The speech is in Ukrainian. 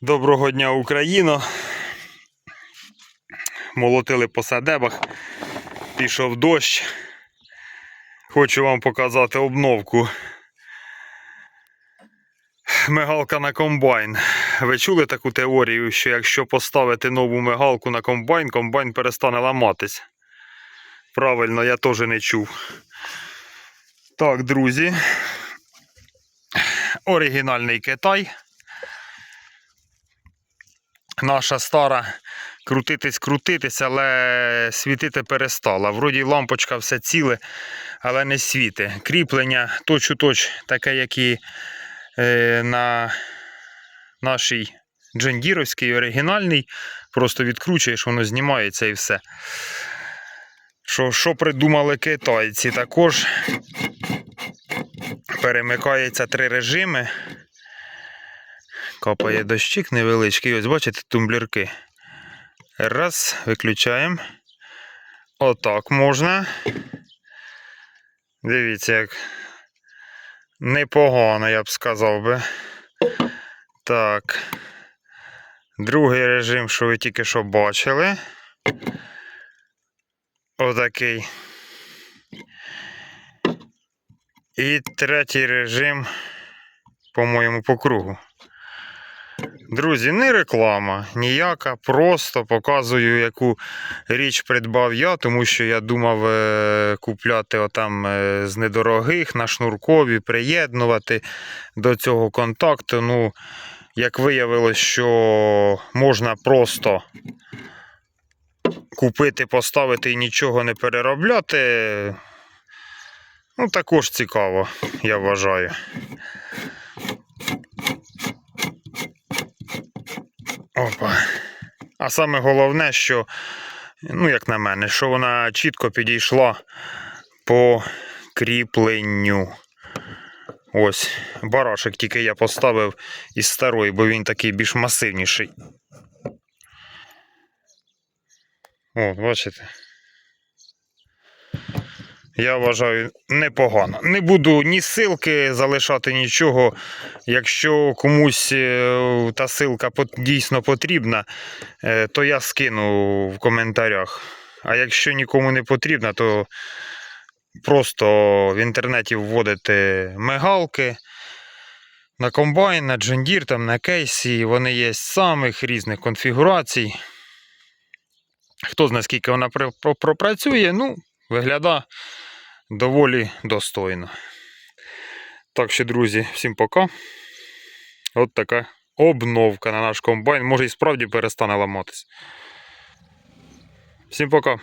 Доброго дня, Україно. Молотили по садебах, пішов дощ. Хочу вам показати обновку. Мигалка на комбайн. Ви чули таку теорію, що якщо поставити нову мигалку на комбайн, комбайн перестане ламатись. Правильно, я теж не чув. Так, друзі. Оригінальний Китай наша стара крутитись, крутитись, але світити перестала. Вроді лампочка все ціле, але не світи. Кріплення точ у точ, таке, як і е, на нашій джендіровській оригінальній. Просто відкручуєш, воно знімається і все. Що, що придумали китайці? Також перемикається три режими. Капає дощик невеличкий. Ось бачите тумблерки. Раз, виключаємо. Отак можна. Дивіться, як непогано, я б сказав би. Так. Другий режим, що ви тільки що бачили. Отакий. І третій режим, по-моєму, по кругу. Друзі, не реклама ніяка, просто показую, яку річ придбав я, тому що я думав е, купляти отам е, з недорогих на шнуркові, приєднувати до цього контакту. Ну, як виявилось, що можна просто купити, поставити і нічого не переробляти. Ну, також цікаво, я вважаю. Опа. А саме головне, що, ну, як на мене, що вона чітко підійшла по кріпленню. Ось, барашек тільки я поставив із старої, бо він такий більш масивніший. От, бачите. Я вважаю непогано. Не буду ні ссылки залишати нічого. Якщо комусь е, та пот- дійсно потрібна, е, то я скину в коментарях. А якщо нікому не потрібна, то просто в інтернеті вводите мигалки на комбайн, на джендір, там, на кейсі. Вони є з самих різних конфігурацій. Хто знає, скільки вона пропрацює, ну, виглядає доволі достойно. Так що, друзі, всім пока. От така обновка на наш комбайн. Може і справді перестане ламатись. Всім пока.